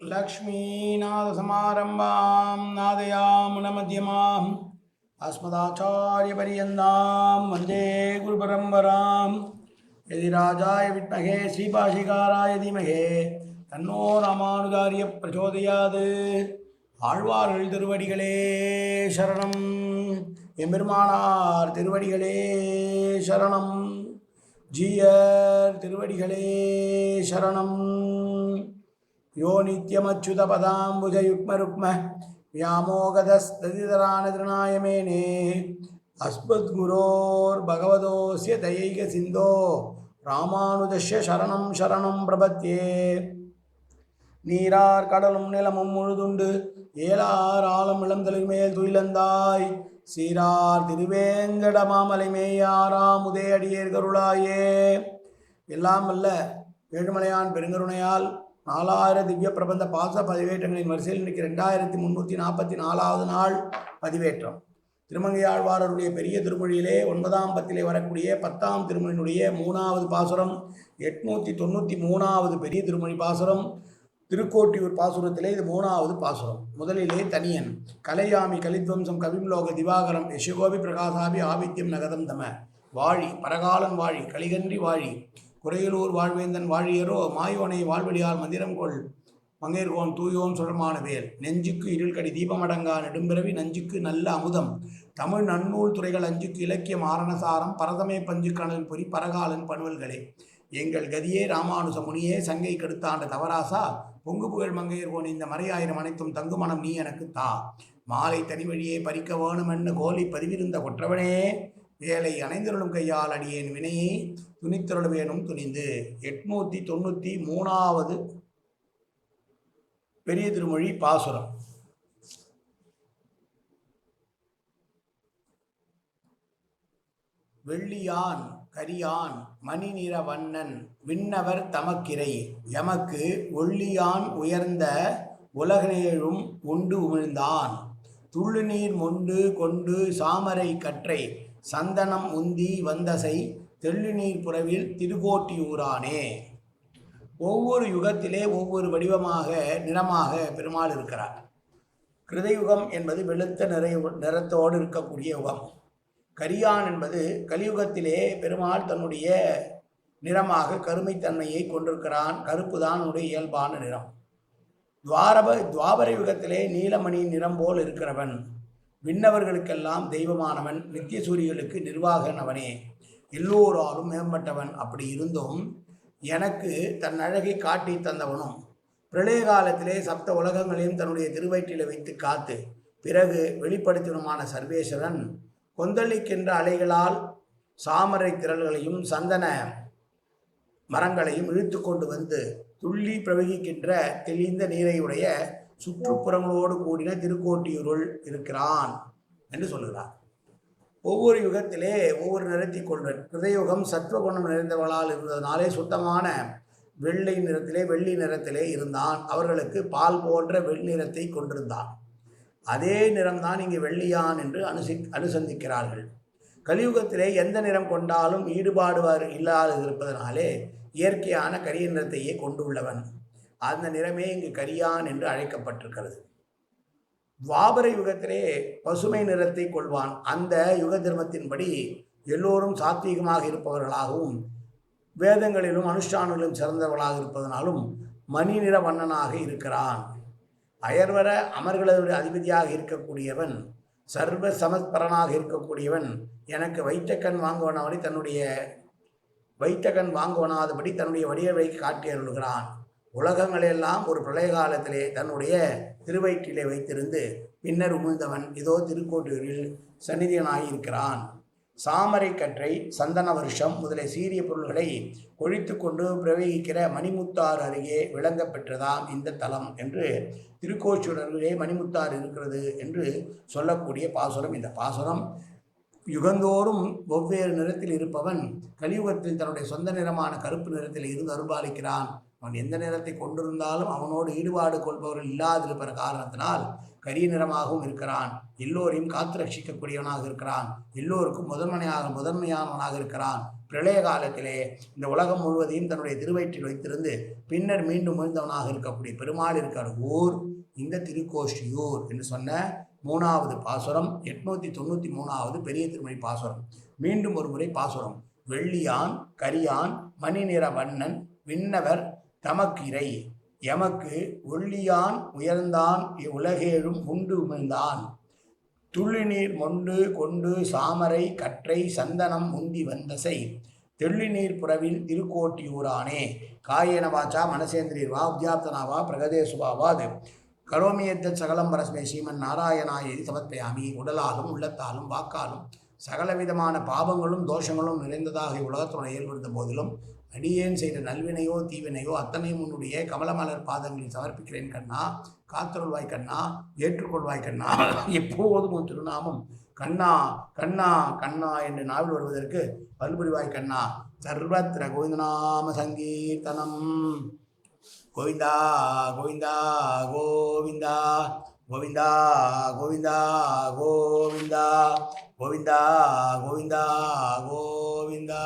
லக்ஷ்மீநாதசமாரம்பாம் நாதயாமுனமத்தியமாம் அஸ்மதாச்சாரியபரியந்தாம் வந்தே குருபரம்பராம் எதி ராஜாய வித்மகே ஸ்ரீபாஷிகாராய தீமகே தன்னோ ராமானுகாரிய பிரச்சோதையாது ஆழ்வார்கள் திருவடிகளே சரணம் எம்பெருமானார் திருவடிகளே சரணம் ஜீயர் திருவடிகளே சரணம் யோ நித்யமச்சுதபதாம்புஜயுக்மருக்ம வியாமோகதஸ்ததிதரானதிருநாயமேனே அஸ்மத்குரோர் பகவதோசிய தயைக சிந்தோ ராமானுஜஸ்ய சரணம் சரணம் பிரபத்தியே நீரார் கடலும் நிலமும் முழுதுண்டு ஏலார் ஆலம் இளந்தலின் மேல் துயிலந்தாய் சீரார் திருவேங்கட மாமலை மேயாராம் உதயடியேர்களாயே எல்லாம் அல்ல ஏழுமலையான் பெருங்கருணையால் நாலாயிரம் திவ்ய பிரபந்த பாச பதிவேற்றங்களின் வரிசையில் இன்றைக்கு ரெண்டாயிரத்தி முந்நூற்றி நாற்பத்தி நாலாவது நாள் பதிவேற்றம். திருமங்கையாழ்வாரருடைய பெரிய திருமொழியிலே ஒன்பதாம் பத்திலே வரக்கூடிய பத்தாம் திருமொழியினுடைய மூணாவது பாசுரம் எட்நூற்றி தொண்ணூற்றி மூணாவது பெரிய திருமொழி பாசுரம் திருக்கோட்டியூர் பாசுரத்திலே இது மூணாவது பாசுரம். முதலிலே தனியன் கலையாமி கலித்வம்சம் கவிம்லோக திவாகரம் யசிகோபி பிரகாசாபி ஆவித்யம் நகதம் தம. வாழி பரகாலம் வாழி கலிகன்றி வாழி குறையலூர் வாழ்வேந்தன் வாழியரோ மாயோனை வாழ்வடியால் மந்திரம் கொள். மங்கையர்கோன் தூயோன் சுழமான வேல் நெஞ்சுக்கு இருள்கடி தீபமடங்கா நெடும்பிறவி நஞ்சுக்கு நல்ல அமுதம். தமிழ் நன்னூல் துறைகள் அஞ்சுக்கு இலக்கியம் ஆரணசாரம் பரதமே பஞ்சு கணல் பொறி பரகாலன் பணுவல்களே. எங்கள் கதியே ராமானுச முனியே சங்கை கெடுத்தாண்ட தவராசா. பொங்கு புகழ் மங்கையர்கோன் இந்த மறையாயிரம் அனைத்தும் தங்குமணம் நீ எனக்கு தா. மாலை தனி வழியே பறிக்க வேணுமென்னு கோலி பதிவிருந்த கொற்றவனே. வேலை அணைந்திருளும் கையால் அடியேன் வினையை துணித்திருள் வேணும் துணிந்து. எட்நூற்றி தொண்ணூற்றி மூணாவது பெரிய திருமொழி பாசுரம். வெள்ளியான் கரியான் மணி நிற வண்ணன் விண்ணவர் தமக்கிரை. எமக்கு ஒள்ளியான் உயர்ந்த உலகநேழும் உண்டு உமிழ்ந்தான். துள்ளுநீர் மொண்டு கொண்டு சாமரை கற்றை. சந்தனம் உந்தி வந்தசை தெள்ளுநீர் புறவில் திருக்கோட்டியூரானே ஒவ்வொரு யுகத்திலே ஒவ்வொரு வடிவமாக நிறமாக பெருமாள் இருக்கிறார். கிருதயுகம் என்பது வெளுத்த நிறை நிறத்தோடு இருக்கக்கூடிய யுகம். கரியான் என்பது கலியுகத்திலே பெருமாள் தன்னுடைய நிறமாக கருமைத்தன்மையை கொண்டிருக்கிறான். கருப்பு தான் உடைய இயல்பான நிறம். துவாரப துவாபர யுகத்திலே நீலமணி நிறம் போல் இருக்கிறவன். விண்ணவர்களுக்கெல்லாம் தெய்வமானவன் நித்திய சூரியர்களுக்கு நிர்வாகன் அவனே எல்லோராலும் மேம்பட்டவன் அப்படி இருந்தும் எனக்கு தன் அழகை காட்டி தந்தவனும் பிரளய காலத்திலே சப்த உலகங்களையும் தன்னுடைய திருவயிற்றில வைத்து காத்து பிறகு வெளிப்படுத்தினுமான சர்வேஸ்வரன் கொந்தளிக்கின்ற அலைகளால் சாமரை திரள்களையும் சந்தன மரங்களையும் இழுத்து கொண்டு வந்து துள்ளி பிரவகிக்கின்ற தெளிந்த நீரையுடைய சுற்றுப்புறங்களோடு கூடின திருக்கோட்டியூருள் இருக்கிறான் என்று சொல்லுகிறார். ஒவ்வொரு யுகத்திலே ஒவ்வொரு நிறத்தை கொள்வன். கிருதயுகம் சத்வகுணம் நிறைந்தவளால் இருந்ததுனாலே சுத்தமான வெள்ளை நிறத்திலே வெள்ளி நிறத்திலே இருந்தான். அவர்களுக்கு பால் போன்ற வெள்ளிறத்தை கொண்டிருந்தான். அதே நிறம்தான் இங்கே வெள்ளியான் என்று அனுசி அனுசந்திக்கிறார்கள். கலியுகத்திலே எந்த நிறம் கொண்டாலும் ஈடுபாடு இல்லாது இருப்பதனாலே இயற்கையான கரிய நிறத்தையே கொண்டுள்ளவன். அந்த நிறமே இங்கு கரியான் என்று அழைக்கப்பட்டிருக்கிறது. துவாபர யுகத்திலே பசுமை நிறத்தை கொள்வான். அந்த யுக தர்மத்தின்படி எல்லோரும் சாத்வீகமாக இருப்பவர்களாகவும் வேதங்களிலும் அனுஷ்டானங்களிலும் சிறந்தவர்களாக இருப்பதனாலும் மணி நிற வண்ணனாக இருக்கிறான். அயர்வர அமர்களது அதிபதியாக இருக்கக்கூடியவன் சர்வ சமஸ்பரனாக இருக்கக்கூடியவன் எனக்கு வைத்தக்கண் வாங்குவனாவடி தன்னுடைய வைத்தகன் வாங்குவனாதபடி தன்னுடைய வடிவை காட்டி அருள்கிறான் உலகங்களெல்லாம் ஒரு பிரளய காலத்திலே தன்னுடைய திருவயிற்றிலே வைத்திருந்து பின்னர் உமிழ்ந்தவன் இதோ திருக்கோட்டூரில் சந்நிதியனாயிருக்கிறான். சாமரை கற்றை சந்தன வருஷம் முதலிய சீரிய பொருள்களை கொழித்து கொண்டு பிரவகிக்கிற மணிமுத்தாறு அருகே விளங்க பெற்றதாம் இந்த தலம் என்று திருக்கோச்சூரர்களே மணிமுத்தார் மணிமுத்தாறு இருக்கிறது என்று சொல்லக்கூடிய பாசுரம். இந்த பாசுரம் யுகந்தோறும் வெவ்வேறு நிறத்தில் இருப்பவன் கலியுகத்தில் தன்னுடைய சொந்த நிறமான கருப்பு நிறத்தில் இருந்து அருள்பாலிக்கிறான். அவன் எந்த நிறத்தை கொண்டிருந்தாலும் அவனோடு ஈடுபாடு கொள்பவர்கள் இல்லாதிருப்பற காரணத்தினால் கரிய நிறமாகவும் இருக்கிறான். எல்லோரையும் காத்து ரட்சிக்கக்கூடியவனாக இருக்கிறான். எல்லோருக்கும் முதன்மையாக முதன்மையானவனாக இருக்கிறான். பிரளய காலத்திலே இந்த உலகம் முழுவதையும் தன்னுடைய திருவயிற்றில் வைத்திருந்து பின்னர் மீண்டும் எழுந்தவனாக இருக்கக்கூடிய பெருமாள் இருக்கிற ஊர் இந்த திருக்கோஷ்டியூர் என்று சொன்ன மூணாவது பாசுரம் எட்நூத்தி தொண்ணூத்தி மூணாவது பெரிய திருமணி பாசுரம். மீண்டும் ஒரு முறை பாசுரம். வெள்ளியான் கரியான் மணி நிற வண்ணன் விண்ணவர் தமக்கிரை எமக்கு ஒள்ளியான் உயர்ந்தான் இவ்வுலகேழும் உண்டு உமிழ்ந்தான். துள்ளிநீர் மொண்டு கொண்டு சாமரை கற்றை சந்தனம் முந்தி வந்தசை. தெள்ளிநீர் புறவில் திருக்கோட்டியூரானே காயேன வாச்சா மனசேந்திரீர் வா உத்யாப்தனாவா பிரகதேசுவாவாது கரோமியத்த சகலம் பரஸ்மை ஸ்ரீமன் நாராயணாய சமர்ப்பயாமி உடலாலும் உள்ளத்தாலும் வாக்காலும் சகலவிதமான பாவங்களும் தோஷங்களும் நிறைந்ததாக உலகத்துடன் ஏற்படுத்தும் போதிலும் அடியேன் செய்த நல்வினையோ தீவினையோ அத்தனையும் உன்னுடைய கமலமலர் பாதங்களில் சமர்ப்பிக்கிறேன் கண்ணா. காத்தருள்வாய் கண்ணா. ஏற்றுக்கொள்வாய் கண்ணா. எப்போதும் உன் திருநாமம் கண்ணா கண்ணா கண்ணா என்று நாவில் வருவதற்கு பல்புரிவாய் கண்ணா. சர்வத்திர கோவிந்தநாம சங்கீர்த்தனம். கோவிந்தா கோவிந்தா கோவிந்தா. கோவிந்தா கோவிந்தா கோவிந்தா. கோவிந்தா கோவிந்தா கோவிந்தா.